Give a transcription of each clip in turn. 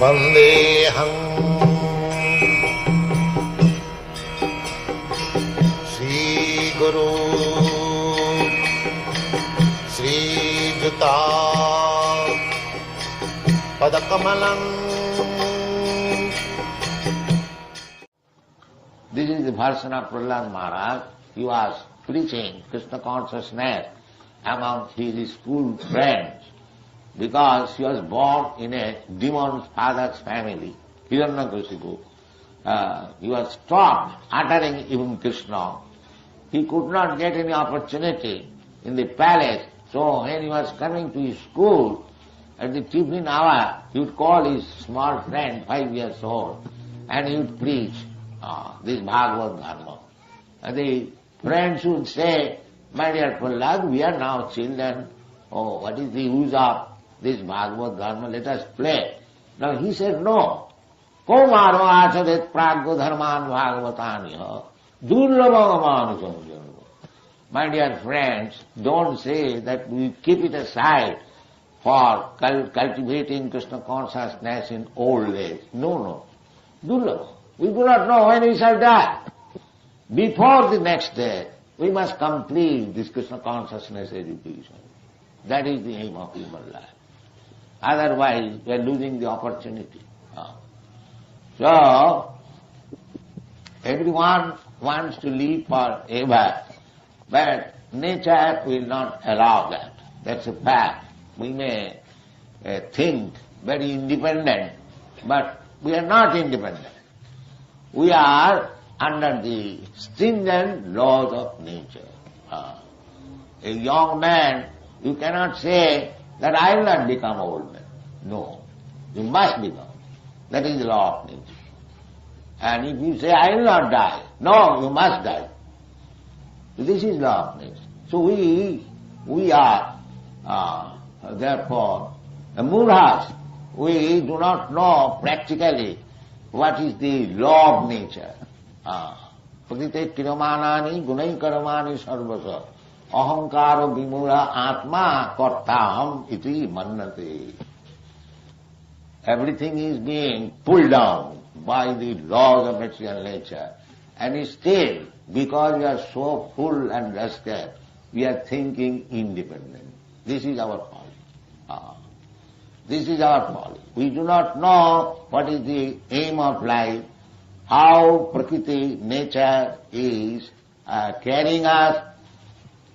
वन्देऽहम् Shri Guru श्रीयुता पदकमलम् This is the version Prahlad Maharaj. He was preaching Krishna consciousness among his school friends because he was born in a demon's father's family, Hiranyakashipu. Uh, he was stopped uttering even Krishna. He could not get any opportunity in the palace. So when he was coming to his school, at the tiffin hour, he would call his small friend, five years old, and he would preach uh, this Bhagavad Dharma. And the friends would say, my dear Prahlad, we are now children. Oh, what is the use of this Bhagavad Dharma? Let us play. Now he said, no. Komaro achadet pragya dharman bhagavatanya durlabhagamanusam My dear friends, don't say that we keep it aside for cultivating Krishna consciousness in old age. No, no. Durlabha. We do not know when we shall die. Before the next day, we must complete this Krishna consciousness education. That is the aim of human life. Otherwise, we are losing the opportunity. Ah. So, everyone wants to live forever, but nature will not allow that. That's a fact. We may uh, think very independent, but we are not independent. We are under the stringent laws of nature. Ah. A young man, you cannot say that I will not become old man. No, you must become. That is the law of nature. And if you say I will not die, no, you must die. This is law of nature. So we we are uh, therefore the murhas. We do not know practically what is the law of nature. प्रकृति क्रियमानी गुण कर्माणी सर्वस अहंकार, विमूढ़ आत्मा कर्ता हम इति मन्नते everything is being pull down by the laws of material nature and still because you are so full and rested we are thinking independent this is our policy this is our folly. We do not know what is the aim of life how Prakriti, nature is uh, carrying us,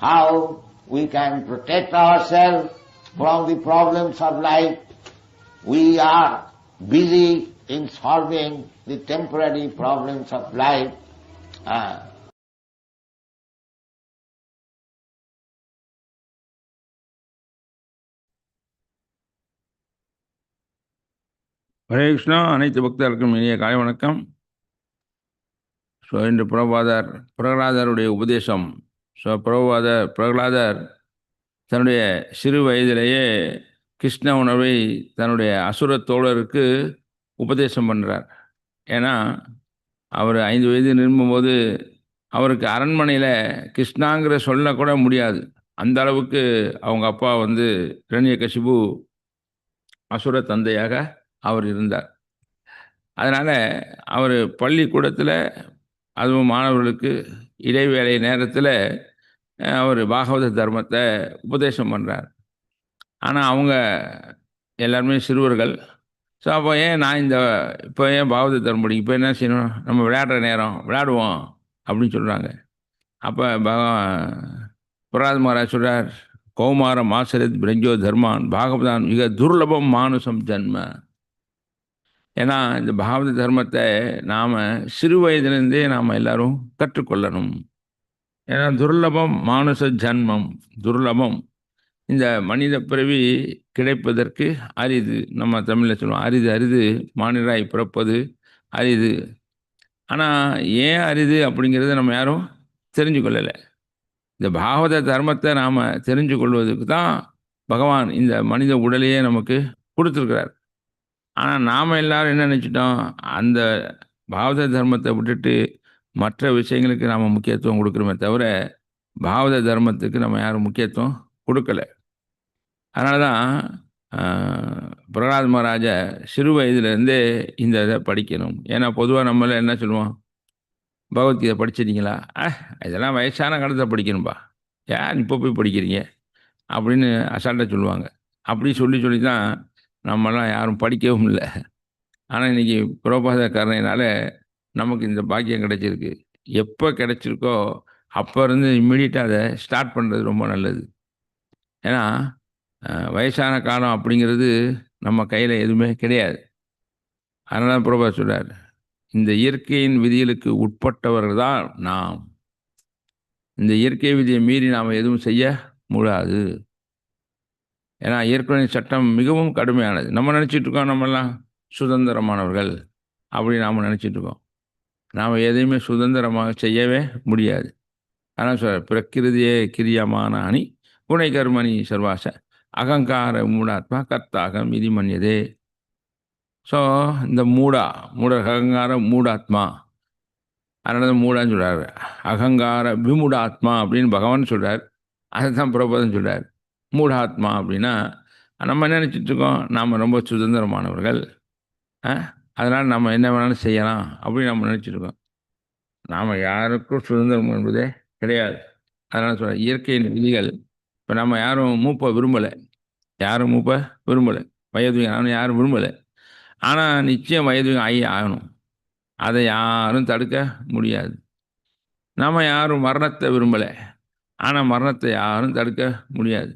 how we can protect ourselves from the problems of life. We are busy in solving the temporary problems of life. Uh, Hare Krishna அனைத்து பக்தர்களுக்கும் இனிய காலை வணக்கம் so இன்று பிரபாதர் பிரகலாதருடைய உபதேசம். So பிரபாதர் பிரகலாதர் தன்னுடைய சிறு வயதிலேயே கிருஷ்ண உணர்வை தன்னுடைய அசுர தோழருக்கு உபதேசம் பண்ணுறார் ஏன்னா அவர் ஐந்து வயது நிரும்பும்போது அவருக்கு அரண்மனையில் கிருஷ்ணாங்கிற சொல்லக்கூட முடியாது. அந்த அளவுக்கு அவங்க அப்பா வந்து இரண்யகசிபு அசுர தந்தையாக அவர் இருந்தார். அதனால் அவர் பள்ளிக்கூடத்தில் அதுவும் மாணவர்களுக்கு இடைவேளை நேரத்தில் அவர் பாகவத தர்மத்தை உபதேசம் பண்ணுறார் ஆனால் அவங்க எல்லாருமே சிறுவர்கள். ஸோ அப்போ ஏன் நான் இந்த இப்போ ஏன் பாகவத தர்மம் படிக்கும் இப்போ என்ன செய்யணும்? நம்ம விளையாடுற நேரம் விளையாடுவோம் அப்படின்னு சொல்கிறாங்க அப்போ பகவான் புராத மகாராஜ் சொல்கிறார் கௌமாரம் மாசரத் பிரஞ்சோ தர்மான் பாகவதான் மிக துர்லபம் மானுசம் ஜன்ம. ஏன்னா இந்த பாகவத தர்மத்தை நாம் சிறு வயதிலிருந்தே நாம் எல்லாரும் கற்றுக்கொள்ளணும். ஏன்னா துர்லபம் மானுச ஜன்மம் துர்லபம். இந்த மனித பிறவி கிடைப்பதற்கு அரிது. நம்ம தமிழில் சொல்லுவோம் அரிது அரிது மானிடராய் பிறப்பது அரிது. ஆனால் ஏன் அரிது அப்படிங்கிறத நம்ம யாரும் தெரிஞ்சு கொள்ளலை. இந்த பாகவத தர்மத்தை நாம் தெரிஞ்சு கொள்வதற்கு தான் பகவான் இந்த மனித உடலையே நமக்கு கொடுத்துருக்கிறார். ஆனால் நாம் எல்லாரும் என்ன நினச்சிட்டோம்? அந்த பாவத தர்மத்தை விட்டுட்டு மற்ற விஷயங்களுக்கு நாம் முக்கியத்துவம் கொடுக்குறோமே தவிர பாவத தர்மத்துக்கு நம்ம யாரும் முக்கியத்துவம் கொடுக்கல. அதனால தான் பிரகலாத் மகாராஜ சிறு வயதுலேருந்தே இந்த இதை படிக்கணும். ஏன்னா பொதுவாக நம்மள என்ன சொல்லுவோம்? பகவத்கீதை படிச்சிட்டீங்களா அஹ் இதெல்லாம் வயசான காலத்தில் படிக்கணும்பா. ஏன் இப்போ போய் படிக்கிறீங்க? அப்படின்னு அசால்ட்டாக சொல்லுவாங்க. அப்படி சொல்லி சொல்லி தான் நம்மலாம் யாரும் படிக்கவும் இல்லை. ஆனால் இன்றைக்கி புரோபாத கருணையினால நமக்கு இந்த பாக்கியம் கிடைச்சிருக்கு. எப்போ கிடைச்சிருக்கோ அப்போ இருந்து இம்மிடியட்டாக அதை ஸ்டார்ட் பண்ணுறது ரொம்ப நல்லது. ஏன்னா வயசான காலம் அப்படிங்கிறது நம்ம கையில் எதுவுமே கிடையாது. அதனால தான் புரோபா இந்த இயற்கையின் விதிகளுக்கு உட்பட்டவர்கள் தான் நாம். இந்த இயற்கை விதியை மீறி நாம் எதுவும் செய்ய முடியாது. ஏன்னா ஏற்கனவே சட்டம் மிகவும் கடுமையானது. நம்ம நினச்சிட்டு இருக்கோம் நம்மெல்லாம் சுதந்திரமானவர்கள் அப்படி நாம் நினச்சிட்டு இருக்கோம். நாம் எதையுமே சுதந்திரமாக செய்யவே முடியாது. ஆனால் சொல்ற பிரகிருதியே கிரியமான அணி குணை கர்மணி சர்வாச அகங்கார மூடாத்மா கர்த்தாகம் இது மன்னியதே ஸோ இந்த மூடா மூட அகங்கார மூடாத்மா. அதனால தான் மூடான்னு சொல்கிறார் அகங்கார விமுடாத்மா அப்படின்னு பகவான் சொல்கிறார் அதை தான் பிரபதம் சொல்கிறார் மூடாத்மா அப்படின்னா நம்ம என்ன நினச்சிட்ருக்கோம்? நாம் ரொம்ப சுதந்திரமானவர்கள். அதனால் நம்ம என்ன வேணாலும் செய்யலாம் அப்படின்னு நம்ம நினச்சிருக்கோம் நாம் யாருக்கும் சுதந்திரம் என்பதே கிடையாது. அதனால் சொல்ல இயற்கையின் விதிகள். இப்போ நம்ம யாரும் மூப்பை விரும்பலை. யாரும் மூப்பை விரும்பலை. வயது யாரும் விரும்பலை. ஆனால் நிச்சயம் வயது ஆகி ஆகணும். அதை யாரும் தடுக்க முடியாது. நம்ம யாரும் மரணத்தை விரும்பலை. ஆனால் மரணத்தை யாரும் தடுக்க முடியாது.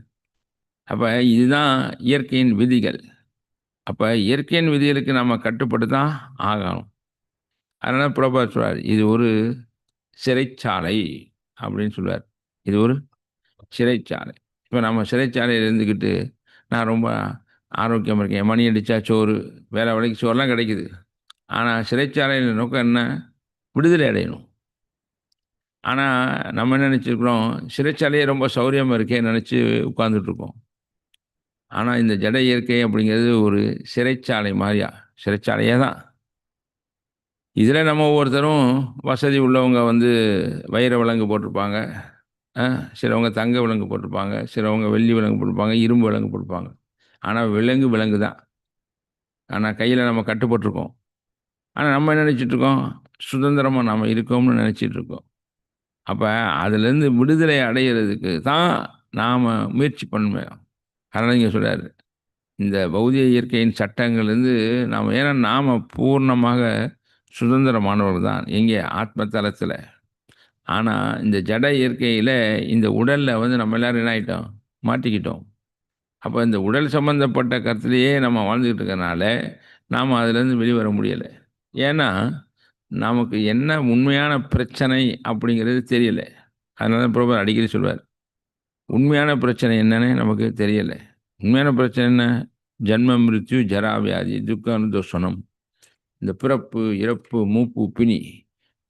அப்போ இதுதான் இயற்கையின் விதிகள். அப்போ இயற்கையின் விதிகளுக்கு நம்ம கட்டுப்பட்டு தான் ஆகணும். அதனால் பிரபா சொல்றார் இது ஒரு சிறைச்சாலை அப்படின்னு சொல்லுவார் இது ஒரு சிறைச்சாலை. இப்போ நம்ம சிறைச்சாலையில் இருந்துக்கிட்டு நான் ரொம்ப ஆரோக்கியமாக இருக்கேன் மணி அடித்தா சோறு வேலை வேலைக்கு சோறுலாம் கிடைக்குது. ஆனால் சிறைச்சாலையில் நோக்கம் என்ன? விடுதலை அடையணும். ஆனால் நம்ம என்ன நினச்சிருக்கிறோம் சிறைச்சாலையே ரொம்ப சௌரியமாக இருக்கேன்னு நினச்சி உட்காந்துட்ருக்கோம் ஆனால் இந்த ஜட இயற்கை அப்படிங்கிறது ஒரு சிறைச்சாலை மாதிரியா சிறைச்சாலையே தான். இதில் நம்ம ஒவ்வொருத்தரும் வசதி உள்ளவங்க வந்து வைர விலங்கு போட்டிருப்பாங்க சிலவங்க தங்க விலங்கு போட்டிருப்பாங்க சிலவங்க வெள்ளி விலங்கு போட்டிருப்பாங்க இரும்பு விலங்கு போட்டிருப்பாங்க. ஆனால் விலங்கு விலங்கு தான். ஆனால் கையில் நம்ம கட்டுப்பட்டிருக்கோம். ஆனால் நம்ம என்ன இருக்கோம் சுதந்திரமாக நாம் இருக்கோம்னு நினச்சிட்ருக்கோம். அப்போ அதுலேருந்து விடுதலை அடையிறதுக்கு தான் நாம் முயற்சி பண்ணணும் அதனால் இங்கே சொல்கிறார் இந்த பௌதிக இயற்கையின் சட்டங்கள்லேருந்து நாம் ஏன்னா நாம் பூர்ணமாக சுதந்திரமானவர்கள் தான். எங்கே? ஆத்ம தலத்தில். ஆனால் இந்த ஜட இயற்கையில் இந்த உடலில் வந்து நம்ம எல்லோரும் என்ன ஆகிட்டோம் மாட்டிக்கிட்டோம். அப்போ இந்த உடல் சம்பந்தப்பட்ட கருத்துலேயே நம்ம வாழ்ந்துக்கிட்டு இருக்கறனால நாம் அதுலேருந்து வெளிவர முடியலை. ஏன்னா நமக்கு என்ன உண்மையான பிரச்சனை அப்படிங்கிறது தெரியலை. அதனால தான் பிரபு அடிக்கடி சொல்வார். உண்மையான பிரச்சனை என்னன்னு நமக்கு தெரியலை. உண்மையான பிரச்சனை என்ன? ஜன்ம மிருத்யு ஜரா வியாதி தோஷனம் இந்த பிறப்பு இறப்பு மூப்பு பிணி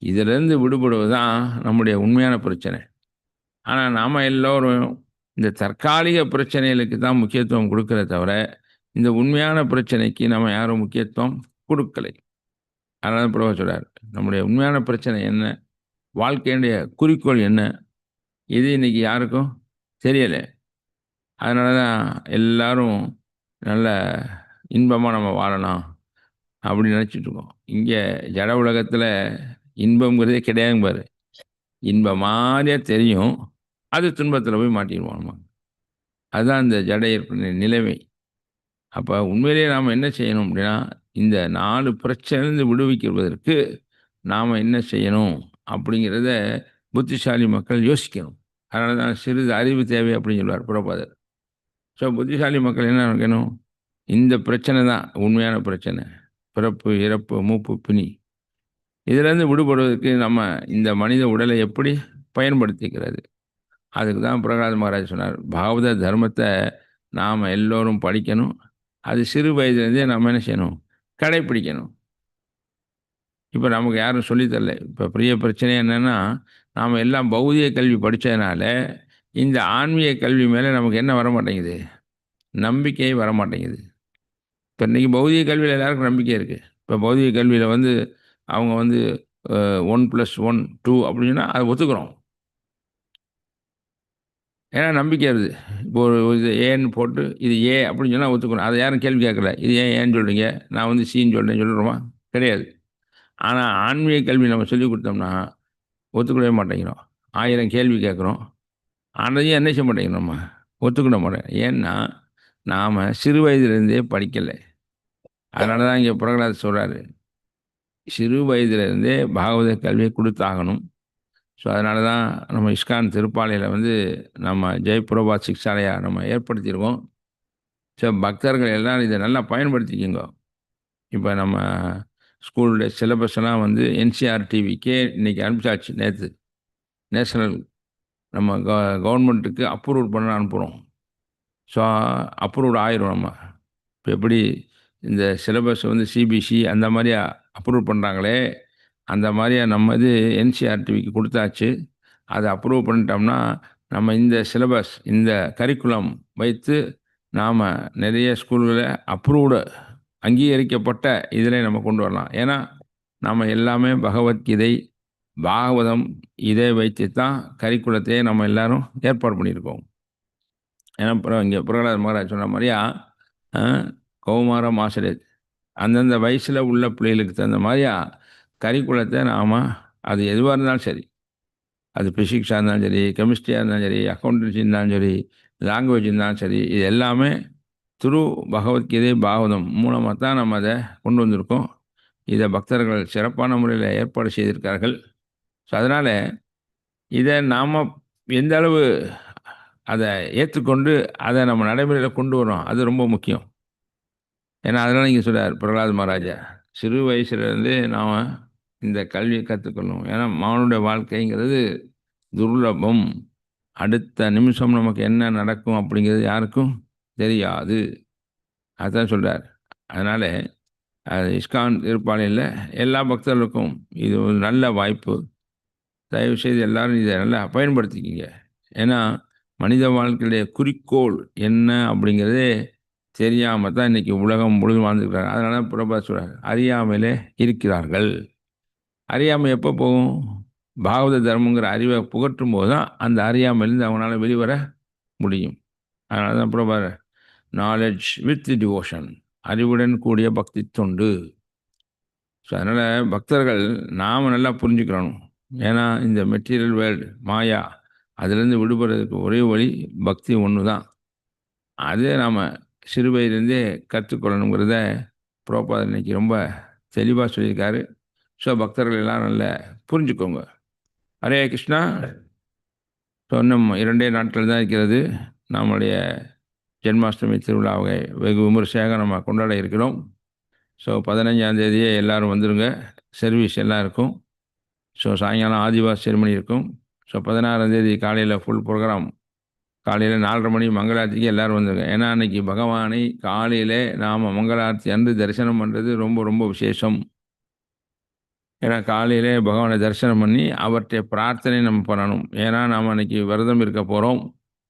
இதிலிருந்து விடுபடுவது தான் நம்முடைய உண்மையான பிரச்சனை. ஆனால் நாம் எல்லோரும் இந்த தற்காலிக பிரச்சனைகளுக்கு தான் முக்கியத்துவம் கொடுக்கறத தவிர இந்த உண்மையான பிரச்சனைக்கு நம்ம யாரும் முக்கியத்துவம் கொடுக்கலை. அதனால் பிரபா சொல்கிறார் நம்முடைய உண்மையான பிரச்சனை என்ன? வாழ்க்கையினுடைய குறிக்கோள் என்ன? இது இன்றைக்கி யாருக்கும்? தெரியலை. அதனால தான் எல்லாரும் நல்ல இன்பமாக நம்ம வாழலாம் அப்படின்னு நினச்சிட்ருக்கோம் இங்கே ஜட உலகத்தில் இன்பங்கிறதே கிடையாதுங்க பாரு. இன்பம் மாதிரியே தெரியும். அது துன்பத்தில் போய் மாட்டிடுவோம். நம்ம அதுதான் இந்த ஜட ஏற்பட நிலைமை. அப்போ உண்மையிலேயே நாம் என்ன செய்யணும் அப்படின்னா இந்த நாலு பிரச்சனைலேருந்து விடுவிக்கிறதற்கு நாம் என்ன செய்யணும் அப்படிங்கிறத புத்திசாலி மக்கள் யோசிக்கணும். அதனால தான் சிறிது அறிவு தேவை அப்படின்னு சொல்லுவார் புறப்பாதர் ஸோ புத்திசாலி மக்கள் என்ன நினைக்கணும் இந்த பிரச்சனை தான் உண்மையான பிரச்சனை. பிறப்பு இறப்பு மூப்பு பிணி. இதிலேருந்து விடுபடுவதற்கு நம்ம இந்த மனித உடலை எப்படி பயன்படுத்திக்கிறது? அதுக்கு தான் பிரகலாத் மகாராஜ் சொன்னார் பாகவத தர்மத்தை நாம் எல்லோரும் படிக்கணும். அது சிறு வயதுலேருந்தே நம்ம என்ன செய்யணும்? கடைப்பிடிக்கணும். இப்போ நமக்கு யாரும் சொல்லித் தரல. இப்போ பெரிய பிரச்சனை என்னென்னா நாம் எல்லாம் பௌதிக கல்வி படித்ததுனால இந்த ஆன்மீக கல்வி மேலே நமக்கு என்ன வர மாட்டேங்குது நம்பிக்கை வர மாட்டேங்குது இப்போ இன்றைக்கி பௌதிக கல்வியில் எல்லாருக்கும் நம்பிக்கை இருக்குது இப்போ பௌதிக கல்வியில் வந்து அவங்க வந்து ஒன் ப்ளஸ் ஒன் டூ அப்படின்னா அதை ஒத்துக்கிறோம். ஏன்னா நம்பிக்கை வருது. இப்போ ஒரு இது ஏன்னு போட்டு இது ஏ அப்படின்னு சொன்னால் ஒத்துக்கணும் அதை யாரும் கேள்வி கேட்கல. இது ஏன் ஏன்னு சொல்கிறீங்க நான் வந்து சின்னு சொல்கிறேன்னு சொல்கிறோமா கிடையாது. ஆனால் ஆன்மீக கல்வி நம்ம சொல்லி கொடுத்தோம்னா ஒத்துக்கவே மாட்டேங்கிறோம். ஆயிரம் கேள்வி கேட்குறோம். ஆனதையும் என்ன செய்ய மாட்டேங்கிறோம் நம்ம? ஒத்துக்கிட மாட்டேன் ஏன்னா நாம் சிறு வயதிலிருந்தே படிக்கலை. அதனால தான் இங்கே பிரகலாத் சொல்கிறாரு சிறு வயதிலிருந்தே பாகவத கல்வியை கொடுத்தாகணும். ஸோ அதனால தான் நம்ம இஸ்கான் திருப்பாலையில் வந்து நம்ம ஜெயபிரபா சிக்ஷாலையை நம்ம ஏற்படுத்தியிருக்கோம். ஸோ பக்தர்கள் எல்லாம் இதை நல்லா பயன்படுத்திக்கோங்க. இப்போ நம்ம ஸ்கூலுடைய சிலபஸ் எல்லாம் வந்து என்சிஆர் டிவிக்கே இன்றைக்கி அனுப்பிச்சாச்சு நேற்று நேஷனல் நம்ம க கவர்மெண்ட்டுக்கு அப்ரூவ் பண்ண அனுப்புகிறோம் ஸோ அப்ரூவ்ட் ஆயிரும் நம்ம. இப்போ எப்படி இந்த சிலபஸ் வந்து சிபிசி அந்த மாதிரி அப்ரூவ் பண்ணுறாங்களே அந்த மாதிரியா நம்ம இது என்சிஆர்டிவிக்கு கொடுத்தாச்சு. அதை அப்ரூவ் பண்ணிட்டோம்னா நம்ம இந்த சிலபஸ் இந்த கரிக்குலம் வைத்து நாம் நிறைய ஸ்கூல்களை அப்ரூவ்டு அங்கீகரிக்கப்பட்ட இதில் நம்ம கொண்டு வரலாம். ஏன்னா நம்ம எல்லாமே பகவத்கீதை பாகவதம் இதை வைத்து தான் கரிக்குலத்தையே நம்ம எல்லாரும் ஏற்பாடு பண்ணியிருக்கோம். ஏன்னா அப்புறம் இங்கே பிரகலாத் மகாராஜ் சொன்ன மாதிரியா கௌமார ஆசிரியர் அந்தந்த வயசில் உள்ள பிள்ளைகளுக்கு தகுந்த மாதிரியா கரிக்குலத்தை நாம் அது எதுவாக இருந்தாலும் சரி அது ஃபிசிக்ஸாக இருந்தாலும் சரி கெமிஸ்ட்ரியாக இருந்தாலும் சரி அக்கௌண்டன்சி இருந்தாலும் சரி லாங்குவேஜ் இருந்தாலும் சரி இது எல்லாமே துரு பகவத்கீதை பாகவதம் மூலமாக தான் நம்ம அதை கொண்டு வந்திருக்கோம். இதை பக்தர்கள் சிறப்பான முறையில் ஏற்பாடு செய்திருக்கார்கள் ஸோ அதனால் இதை நாம் எந்த அளவு அதை ஏற்றுக்கொண்டு அதை நம்ம நடைமுறையில் கொண்டு வரோம் அது ரொம்ப முக்கியம். ஏன்னா அதனால் நீங்கள் சொல்கிறார் பிரகலாத் மகாராஜா சிறு வயசுலேருந்தே நாம் இந்த கல்வியை கற்றுக்கணும் ஏன்னா மானுடைய வாழ்க்கைங்கிறது துர்லபம். அடுத்த நிமிஷம் நமக்கு என்ன நடக்கும் அப்படிங்கிறது யாருக்கும் தெரியாது. அதுதான் சொல்கிறார் அதனால் அது இஸ்கான் திருப்பாளையில் எல்லா பக்தர்களுக்கும் இது ஒரு நல்ல வாய்ப்பு. தயவுசெய்து எல்லாரும் இதை நல்லா பயன்படுத்திக்கிங்க. ஏன்னா மனித வாழ்க்கையுடைய குறிக்கோள் என்ன அப்படிங்கிறதே தெரியாமல் தான் இன்றைக்கி உலகம் முழுதும் வாழ்ந்துருக்கிறாங்க. அதனால் பிரபா சொல்கிறார் அறியாமலே இருக்கிறார்கள். அறியாமல் எப்போ போகும்? பாகவத தர்மங்கிற அறிவை புகற்றும் போது தான் அந்த அறியாமையிலேருந்து அவங்களால வெளிவர முடியும். அதனால தான் புறப்பா நாலெட்ஜ் வித் டிவோஷன் அறிவுடன் கூடிய பக்தி தொண்டு ஸோ அதனால் பக்தர்கள் நாம் நல்லா புரிஞ்சுக்கிறணும் ஏன்னா இந்த மெட்டீரியல் வேர்ல்டு மாயா அதுலேருந்து விடுபடுறதுக்கு ஒரே வழி பக்தி ஒன்று தான் அதே நாம் சிறு வயதுலேருந்தே கற்றுக்கொள்ளணுங்கிறத புரோபாதர் இன்னைக்கு ரொம்ப தெளிவாக சொல்லியிருக்காரு. ஸோ பக்தர்கள் எல்லாம் நல்லா புரிஞ்சுக்கோங்க. ஹரே கிருஷ்ணா. ஸோ இன்னும் இரண்டே நாட்கள் தான் இருக்கிறது. நம்முடைய ஜென்மாஷ்டமி திருவிழாவை வெகு விமர்சையாக நம்ம கொண்டாட இருக்கிறோம். ஸோ பதினஞ்சாந்தேதியே எல்லோரும் வந்துடுங்க சர்வீஸ் எல்லாம் இருக்கும். ஸோ சாயங்காலம் ஆதிவாசி செரிமனி இருக்கும். ஸோ பதினாறாந்தேதி காலையில் ஃபுல் ப்ரோக்ராம் காலையில் நாலரை மணி மங்களாரத்திக்கு எல்லோரும் வந்துடுங்க ஏன்னா அன்றைக்கி பகவானை காலையில் நாம் மங்களாரத்தி அன்று தரிசனம் பண்ணுறது ரொம்ப ரொம்ப விசேஷம். ஏன்னா காலையிலே பகவானை தரிசனம் பண்ணி அவர்கிட்ட பிரார்த்தனை நம்ம பண்ணணும். ஏன்னா நாம் அன்றைக்கி விரதம் இருக்க போகிறோம்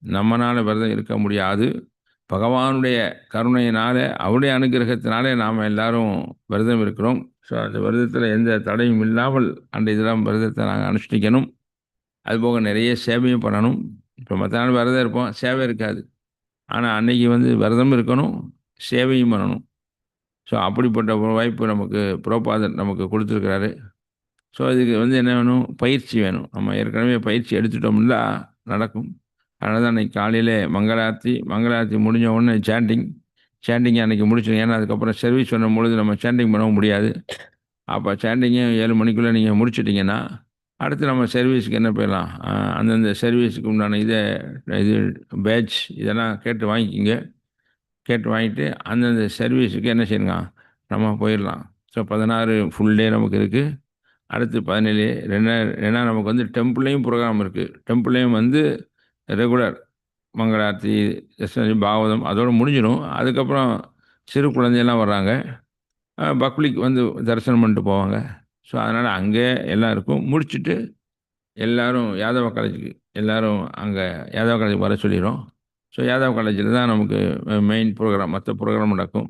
நம்மளால் விரதம் இருக்க முடியாது. பகவானுடைய கருணையினால் அவருடைய அனுகிரகத்தினாலே நாம் எல்லாரும் விரதம் இருக்கிறோம். ஸோ அந்த விரதத்தில் எந்த தடையும் இல்லாமல் அந்த இதெல்லாம் விரதத்தை நாங்கள் அனுஷ்டிக்கணும். அதுபோக நிறைய சேவையும் பண்ணணும். இப்போ மற்ற நாள் விரதம் இருப்போம். சேவை இருக்காது. ஆனால் அன்னைக்கு வந்து விரதம் இருக்கணும் சேவையும் பண்ணணும். ஸோ அப்படிப்பட்ட ஒரு வாய்ப்பு நமக்கு புரோபாதர் நமக்கு கொடுத்துருக்கிறாரு. ஸோ இதுக்கு வந்து என்ன வேணும்? பயிற்சி வேணும். நம்ம ஏற்கனவே பயிற்சி எடுத்துட்டோம்னா நடக்கும். அதனால தான் அன்றைக்கி காலையில் மங்களார்த்தி மங்களார்த்தி முடிஞ்ச உடனே சேண்டிங் சேண்டிங் அன்றைக்கி முடிச்சிடும் ஏன்னா அதுக்கப்புறம் சர்வீஸ் பண்ணும் பொழுது நம்ம சேண்டிங் பண்ணவும் முடியாது. அப்போ சேண்டிங்கும் ஏழு மணிக்குள்ளே நீங்கள் முடிச்சிட்டிங்கன்னா அடுத்து நம்ம சர்வீஸுக்கு என்ன போயிடலாம்? அந்தந்த சர்வீஸுக்கு உண்டான இதை இது பேட்ச் இதெல்லாம் கேட்டு வாங்கிக்கிங்க. கேட்டு வாங்கிட்டு அந்தந்த சர்வீஸுக்கு என்ன செய்யணுங்க? நம்ம போயிடலாம். ஸோ பதினாறு ஃபுல் டே நமக்கு இருக்குது அடுத்து பதினேழு ரெண்டா ஏன்னா நமக்கு வந்து டெம்பிளையும் ப்ரோக்ராம் இருக்குது டெம்பிளையும் வந்து ரெகுலர் மங்களார்த்தி தர்ஷனி பாகவதம் அதோடு முடிஞ்சிடும் அதுக்கப்புறம் சிறு குழந்தையெல்லாம் வர்றாங்க. பக்லிக் வந்து தரிசனம் பண்ணிட்டு போவாங்க. ஸோ அதனால் அங்கே எல்லாம் இருக்கும். முடிச்சுட்டு எல்லோரும் யாதவ காலேஜுக்கு எல்லோரும் அங்கே யாதவ காலேஜ் வர சொல்லிடும் ஸோ யாதவ காலேஜில் தான் நமக்கு மெயின் ப்ரோக்ராம் மற்ற ப்ரோக்ராம் நடக்கும்.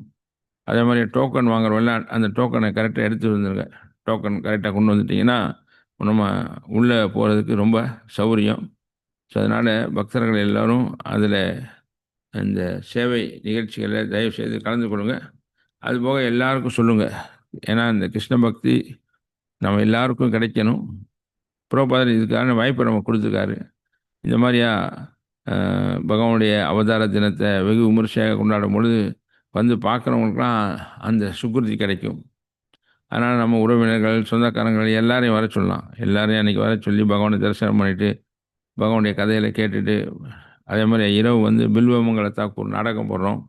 அதே மாதிரி டோக்கன் வாங்குறவெல்லாம் அந்த டோக்கனை கரெக்டாக எடுத்து வந்துருங்க. டோக்கன் கரெக்டாக கொண்டு வந்துட்டிங்கன்னா நம்ம உள்ளே போகிறதுக்கு ரொம்ப சௌகரியம். ஸோ அதனால் பக்தர்கள் எல்லோரும் அதில் அந்த சேவை நிகழ்ச்சிகளில் தயவு செய்து கலந்து கொள்ளுங்க. அதுபோக எல்லாருக்கும் சொல்லுங்கள் ஏன்னா இந்த கிருஷ்ண பக்தி நம்ம எல்லாருக்கும் கிடைக்கணும். புரோபாதர் இதுக்கான வாய்ப்பை நம்ம கொடுத்துருக்காரு. இந்த மாதிரியா பகவானுடைய அவதார தினத்தை வெகு விமர்சையாக கொண்டாடும் பொழுது வந்து பார்க்குறவங்களுக்குலாம் அந்த சுக்குருதி கிடைக்கும். அதனால் நம்ம உறவினர்கள் சொந்தக்காரங்கள் எல்லாரையும் வர சொல்லலாம். எல்லாரையும் அன்றைக்கி வர சொல்லி பகவானை தரிசனம் பண்ணிவிட்டு பகவானுடைய கதைகளை கேட்டுட்டு அதே மாதிரி இரவு வந்து பில்வமங்கல தாக்கூர் நாடகம் போடுறோம்.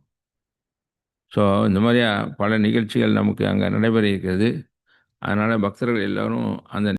ஸோ இந்த மாதிரியா பல நிகழ்ச்சிகள் நமக்கு அங்கே நடைபெற இருக்கிறது. அதனால் பக்தர்கள் எல்லோரும் அந்த